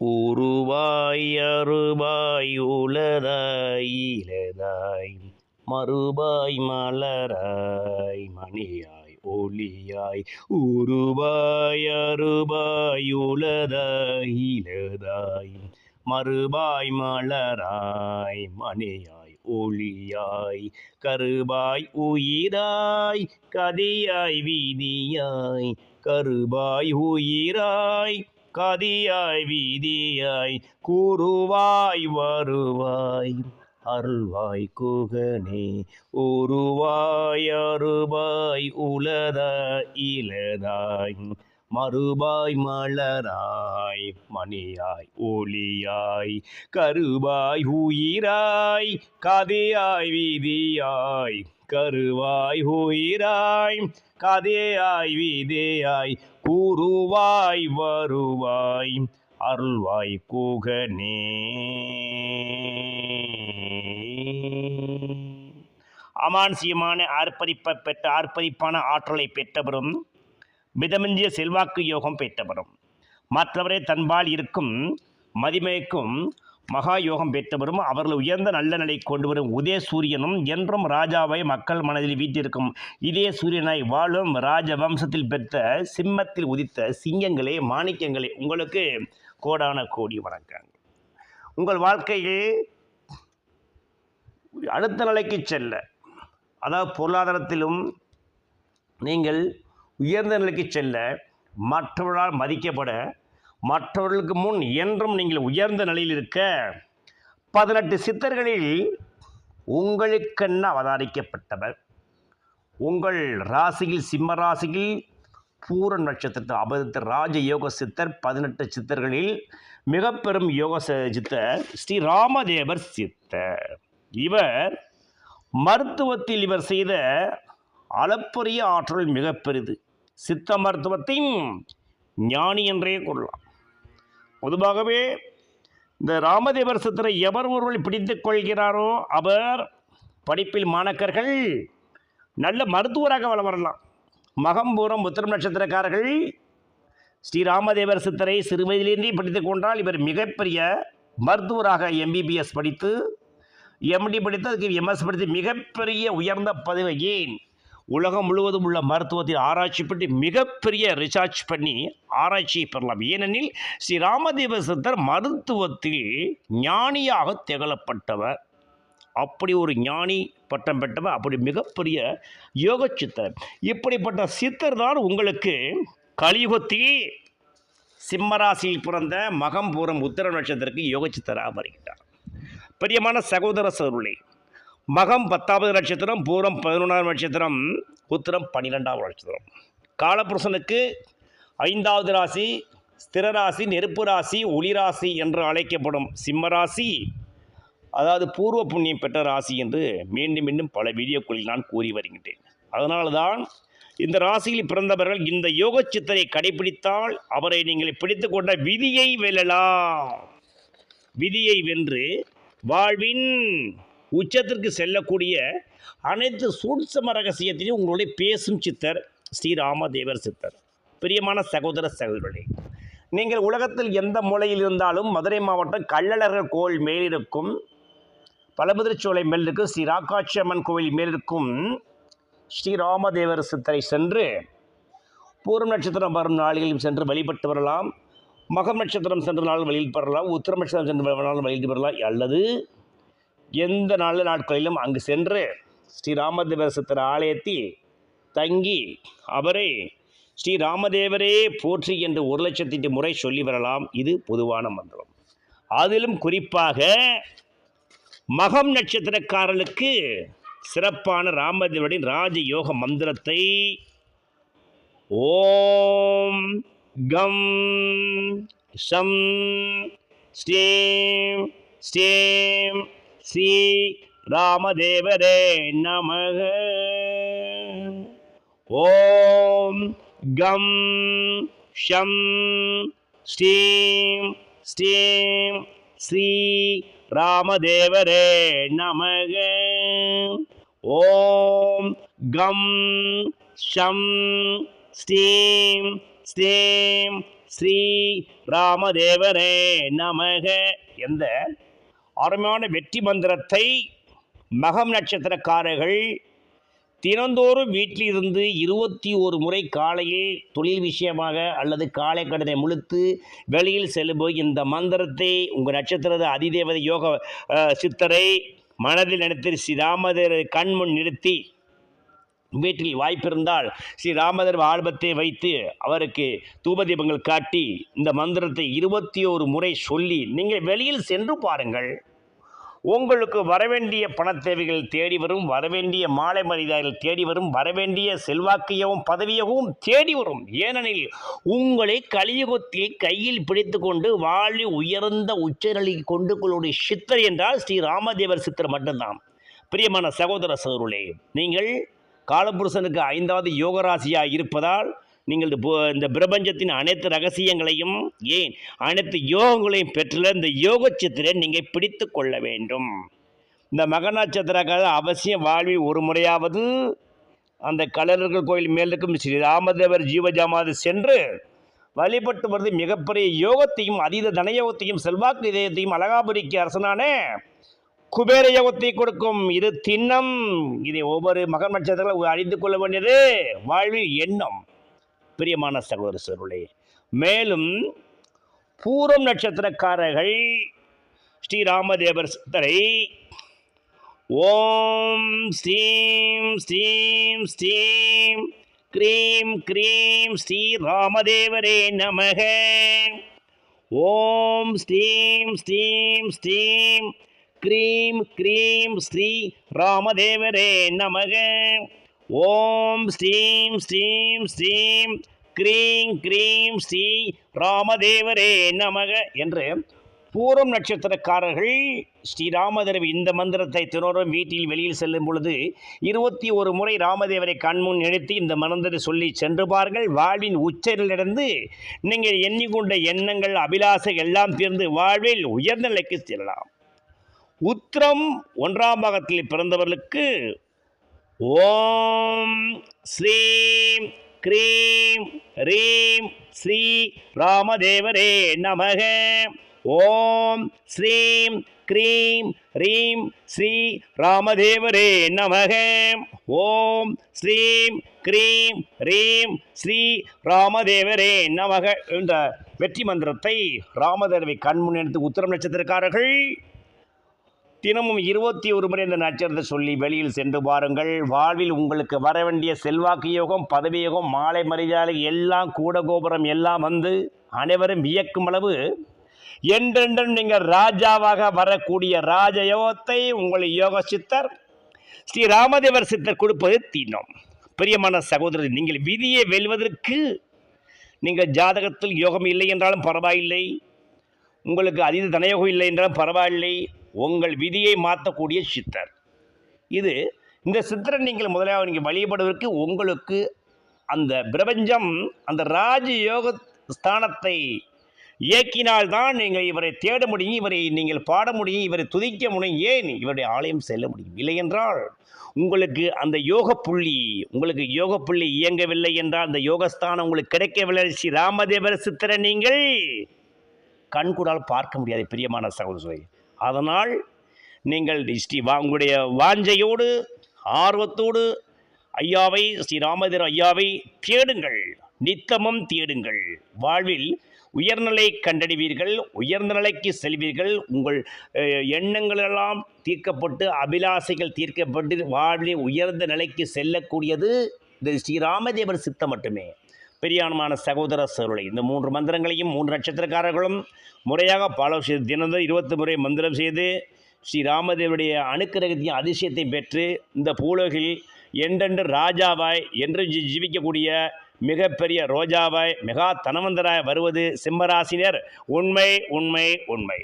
உருவாய் அருவாய் உளதாய் இலதாய் மறுபாய் மலராய் மணியாய் ஒளியாய். உருவாய் அருவாய் உளதாய் இலதாய் மறுபாய் மலராய் மணியாய் ஒளியாய். கருபாய் உயிராய் கதியாய் வீதியாய் கருபாய் உயிராய் கதியாய் வீதியாய் கூறுவாய் வருவாய். அருள்வாய் குகனே உருவாய் அருவாய் உலத இலதாய். மறுபாய் மலராய் மணியாய் ஒளியாய் கருவாய் உயிராய் கதையாய் வீதியாய் கருவாய் உயிராய் கதையாய் வீதியாய் கூறுவாய் வருவாய் அருள்வாய் கூகனே அமான்சியமான ஆர்ப்பரிப்ப பெற்ற ஆர்ப்பரிப்பான ஆற்றலை பெற்றவரும் மிதமிஞ்சிய செல்வாக்கு யோகம் பெற்றவரும். மற்றவரை தன்பால் இருக்கும் மதிமயக்கும் மகா யோகம் பெற்றவரும் அவர்கள் உயர்ந்த நல்ல நிலை கொண்டு வரும் உதய சூரியனும் என்றும் ராஜாவை மக்கள் மனதில் வீட்டிருக்கும். இதே சூரியனாய் வாழும் ராஜ வம்சத்தில் பெற்ற சிம்மத்தில் உதித்த சிங்கங்களே மாணிக்கங்களே உங்களுக்கு கோடான கோடி வணக்கங்கள். உங்கள் வாழ்க்கையில் அடுத்த நிலைக்கு செல்ல அதாவது பொருளாதாரத்திலும் நீங்கள் உயர்ந்த நிலைக்கு செல்ல மற்றவர்களால் மதிக்கப்பட மற்றவர்களுக்கு முன் என்றும் நீங்கள் உயர்ந்த நிலையில் இருக்க பதினெட்டு சித்தர்களில் உங்களுக்கென்ன அவதாரிக்கப்பட்டவர் உங்கள் ராசியில் சிம்ம ராசியில் பூர நட்சத்திரத்தை அபதத்த ராஜ யோக சித்தர் பதினெட்டு சித்தர்களில் மிக பெரும் யோக சித்தர் ஸ்ரீ ராமதேவர் சித்தர். இவர் மருத்துவத்தில் இவர் செய்த அளப்பரிய ஆற்றல் மிக பெரிது சித்த மருத்துவத்தின் ஞானி என்றே கொள்ளலாம். பொதுவாகவே இந்த ராமதேவர் சித்தரை எவர் ஒருவர் பிடித்து கொள்கிறாரோ அவர் படிப்பில் மாணக்கர்கள் நல்ல மருத்துவராக வளம் வரலாம். மகம்பூரம் உத்திரம் நட்சத்திரக்காரர்கள் ஸ்ரீ ராமதேவர் சித்தரை சிறு படித்து படித்துக் கொண்டால் இவர் மிகப்பெரிய மருத்துவராக எம்பிபிஎஸ் படித்து எம்டி படித்து அதுக்கு எம்எஸ் படித்து மிகப்பெரிய உயர்ந்த பதவி ஏன்? உலகம் முழுவதும் உள்ள மருத்துவத்தில் ஆராய்ச்சி பண்ணி மிகப்பெரிய ரிசர்ச் பண்ணி ஆராய்ச்சியை பெறலாம். ஏனெனில் ஸ்ரீ ராமதேவ சித்தர் மருத்துவத்தில் ஞானியாக திகழப்பட்டவர். அப்படி ஒரு ஞானி பட்டம் பெற்றவர் அப்படி மிகப்பெரிய யோக சித்தர் இப்படிப்பட்ட சித்தர் தான் உங்களுக்கு கலியுகத்தில் சிம்மராசியில் பிறந்த மகம்பூரம் உத்தர நட்சத்திரக்கு யோக சித்தராக வருகிறார். பிரியமான சகோதர சகோதரர்களே மகம் பத்தாவது நட்சத்திரம் பூரம் பதினொன்றாவது நட்சத்திரம் உத்திரம் பன்னிரெண்டாவது நட்சத்திரம். காலபுருஷனுக்கு ஐந்தாவது ராசி ஸ்திர ராசி நெருப்பு ராசி ஒளி ராசி என்று அழைக்கப்படும் சிம்ம ராசி அதாவது பூர்வ புண்ணியம் பெற்ற ராசி என்று மீண்டும் மீண்டும் பல வீடியோக்களில் நான் கூறி வருகின்றேன். அதனால்தான் இந்த ராசியில் பிறந்தவர்கள் இந்த யோக சித்தரை கடைபிடித்தால் அவரை நீங்கள் பிடித்து கொண்ட விதியை வெல்லலாம். விதியை வென்று வாழ்வின் உச்சத்திற்கு செல்லக்கூடிய அனைத்து சூட்சம ரகசியத்தையும் உங்களுடைய பேசும் சித்தர் ஸ்ரீராமதேவர் சித்தர். பிரியமான சகோதர சகோதரர்களே நீங்கள் உலகத்தில் எந்த மூலையில் இருந்தாலும் மதுரை மாவட்டம் கள்ளழகர் கோவில் மேலிருக்கும் பழமுதிர்ச்சோலை மேலிருக்கும் ஸ்ரீ ராக்காட்சி அம்மன் கோவில் மேலிருக்கும் ஸ்ரீராமதேவர் சித்தரை சென்று பூரம் நட்சத்திரம் வரும் நாளிலும் சென்று வழிபட்டு வரலாம். மகம் நட்சத்திரம் சென்ற நாள் வழியில் பெறலாம். உத்திரம் நட்சத்திரம் சென்ற நாள் வழியில் பெறலாம். அல்லது எந்த நல்ல நாட்களிலும் அங்கு சென்று ஸ்ரீ ராமதேவசித்தர் ஆலயத்தில் தங்கி அவரை ஸ்ரீ ராமதேவரே போற்றி என்று ஒரு லட்சத்திட்டு முறை சொல்லி வரலாம். இது பொதுவான மந்திரம். அதிலும் குறிப்பாக மகம் நட்சத்திரக்காரர்களுக்கு சிறப்பான ராமதேவரின் ராஜயோக மந்திரத்தை ஓம் கம் ஷம் ஸ்ரீம் ஸ்ரீம் ஸ்ரீ ராமதேவரே நமக. ஓம் கம் ஷம் ஸ்ரீம் ஸ்ரீம் ஸ்ரீ ராமதேவரே நமக. ஓம் கம் ஷம் ஸ்ரீம் ஸ்ரீம் ஸ்ரீ ராமதேவரே நமக. எந்த அருமையான வெற்றி மந்திரத்தை மகம் நட்சத்திரக்காரர்கள் தினந்தோறும் வீட்டில் இருந்து இருபத்தி ஒரு முறை காலையில் தொழில் விஷயமாக அல்லது காலை கடனை முழுத்து வெளியில் செல்லும்போது இந்த மந்திரத்தை உங்கள் நட்சத்திரத அதிதேவதை யோக சித்தரை மனதில் நினைத்து ஸ்ரீராமதர் கண் கண்முன் நிறுத்தி வீட்டில் வாய்ப்பிருந்தால் ஸ்ரீ ராமதர் ஆல்பத்தை வைத்து அவருக்கு தூபதீபங்கள் காட்டி இந்த மந்திரத்தை இருபத்தி ஒரு முறை சொல்லி நீங்கள் வெளியில் சென்று பாருங்கள். உங்களுக்கு வரவேண்டிய பண தேவைகள் தேடி வரும் வரவேண்டிய மாலை மரியாதைகள் தேடி வரும் வரவேண்டிய செல்வாக்கையவும் பதவியவும் தேடி வரும். ஏனெனில் உங்களை கலியுகத்தில் கையில் பிடித்து கொண்டு வாழி உயர்ந்த உச்சநிலைக்கு கொண்டு கொள்ளுடைய சித்தர் என்றால் ஸ்ரீ ராமதேவர் சித்தர் மட்டும்தான். பிரியமான சகோதர சகோதரர்களே நீங்கள் காலபுருஷனுக்கு ஐந்தாவது யோகராசியாக இருப்பதால் நீங்கள் இந்த இந்த பிரபஞ்சத்தின் அனைத்து ரகசியங்களையும் ஏன்? அனைத்து யோகங்களையும் பெற்றுள்ள இந்த யோக சித்திரை நீங்கள் பிடித்து கொள்ள வேண்டும். இந்த மக அவசியம் வாழ்வில் ஒரு முறையாவது அந்த கலர்கள் கோயில் மேல் இருக்கும் ஸ்ரீ ராமதேவர் ஜீவஜாமாது சென்று வழிபட்டு வருது மிகப்பெரிய யோகத்தையும் அதீத தனயோகத்தையும் செல்வாக்கு இதயத்தையும் அழகாபுரிக்கு அரசனானே குபேர யோகத்தை கொடுக்கும் இது திண்ணம். இதை ஒவ்வொரு மகன் நட்சத்திரத்தில் அறிந்து கொள்ள வேண்டியது வாழ்வில் எண்ணம். பிரியமான சகோதர சகோதரர்களே மேலும் பூரம் நட்சத்திரக்காரர்கள் ஸ்ரீராமதேவர் சித்தரை ஓம் ஸ்ரீம் ஸ்ரீம் ஸ்ரீம் கிரீம் கிரீம் ஸ்ரீ ராமதேவரே நமக. ஓம் ஸ்ரீம் ஸ்ரீம் ஸ்ரீம் கிரீம் கிரீம் ஸ்ரீ ராமதேவரே நமக. ஓம் ஸ்ரீம் ஸ்ரீம் ஸ்ரீம் க்ரீம் கிரீம் ஸ்ரீ ராமதேவரே நமக என்று பூரம் நட்சத்திரக்காரர்கள் ஸ்ரீராமதேவி இந்த மந்திரத்தை தினோரும் வீட்டில் வெளியில் செல்லும் பொழுது இருபத்தி ஒரு முறை ராமதேவரை கண்முன் நிறுத்தி இந்த மந்திரத்தை சொல்லி சென்று பாருங்கள். வாழ்வின் உச்சரிலிருந்து நீங்கள் எண்ணிக்கொண்ட எண்ணங்கள் அபிலாசை எல்லாம் தீர்ந்து வாழ்வில் உயர்ந்த நிலைக்கு செல்லலாம். உத்திரம் ஒன்றாம் பாகத்தில் பிறந்தவர்களுக்கு ஓம் ஸ்ரீம் க்ரீம் ரீம் ஸ்ரீ ராமதேவரே நமக. ஓம் ஸ்ரீம் க்ரீம் ரீம் ஸ்ரீ ராமதேவரே நமக. ஓம் ஸ்ரீம் க்ரீம் ரீம் ஸ்ரீ ராமதேவரே நமக என்ற வெற்றி மந்திரத்தை ராமதேவரை கண்முன் எடுத்து உத்தரம் நட்சத்திரக்காரர்கள் தினமும் இருபத்தி ஒரு முறை இந்த நட்சத்திரத்தை சொல்லி வெளியில் சென்று பாருங்கள் வாழ்வில் உங்களுக்கு வர வேண்டிய செல்வாக்கு யோகம் பதவி யோகம் மாலை மரியாதை எல்லாம் கூட கோபுரம் எல்லாம் வந்து அனைவரும் வியக்கும் அளவு என்றென்றும் நீங்கள் ராஜாவாக வரக்கூடிய ராஜயோகத்தை உங்கள் யோக சித்தர் ஸ்ரீ ராமதேவர் சித்தர் கொடுப்பது தீனம். பிரியமான சகோதரர் நீங்கள் விதியை வெல்வதற்கு நீங்கள் ஜாதகத்தில் யோகம் இல்லை என்றாலும் பரவாயில்லை. உங்களுக்கு அதீத தனயோகம் இல்லை என்றாலும் பரவாயில்லை. உங்கள் விதியை மாற்றக்கூடிய சித்தர். இது இந்த சித்தரை நீங்கள் முதலாக நீங்கள் வழிபடுவதற்கு உங்களுக்கு அந்த பிரபஞ்சம் அந்த ராஜயோக ஸ்தானத்தை இயக்கினால்தான் நீங்கள் இவரை தேட முடியும் இவரை நீங்கள் பாட முடியும் இவரை துதிக்க முடியும். ஏன்? இவருடைய ஆலயம் செல்ல முடியும். இல்லை என்றால் உங்களுக்கு அந்த யோக புள்ளி உங்களுக்கு யோக புள்ளி இயங்கவில்லை என்றால் அந்த யோகஸ்தானம் உங்களுக்கு கிடைக்கவில்லை. ஸ்ரீ ராமதேவர் சித்திர நீங்கள் கண்கூடால் பார்க்க முடியாது பிரியமான சகோதரி அதனால் நீங்கள் ஸ்ரீ வா உங்களுடைய வாஞ்சையோடு ஆர்வத்தோடு ஐயாவை ஸ்ரீ ஐயாவை தேடுங்கள். நித்தமும் தேடுங்கள். வாழ்வில் உயர்நிலை கண்டடைவீர்கள் உயர்ந்த நிலைக்கு செல்வீர்கள். உங்கள் எண்ணங்களெல்லாம் தீர்க்கப்பட்டு அபிலாசைகள் தீர்க்கப்பட்டு வாழ்வில் உயர்ந்த நிலைக்கு செல்லக்கூடியது இந்த ஸ்ரீராமதேவர் சித்தம் மட்டுமே. பெரியானமான சகோதர சருளை இந்த மூன்று மந்திரங்களையும் மூன்று நட்சத்திரக்காரர்களும் முறையாக பாலோ செய்து தினந்தோறும் இருபத்தி முறை மந்திரம் செய்து ஸ்ரீ ராமதேவருடைய அணுக்கிரகத்தையும் அதிசயத்தை பெற்று இந்த பூலோகில் என்றென்று ராஜாவாய் என்று ஜீவிக்கக்கூடிய மிகப்பெரிய ரோஜாவாய் மெகா தனவந்தராய் வருவது சிம்மராசினர் உண்மை உண்மை உண்மை.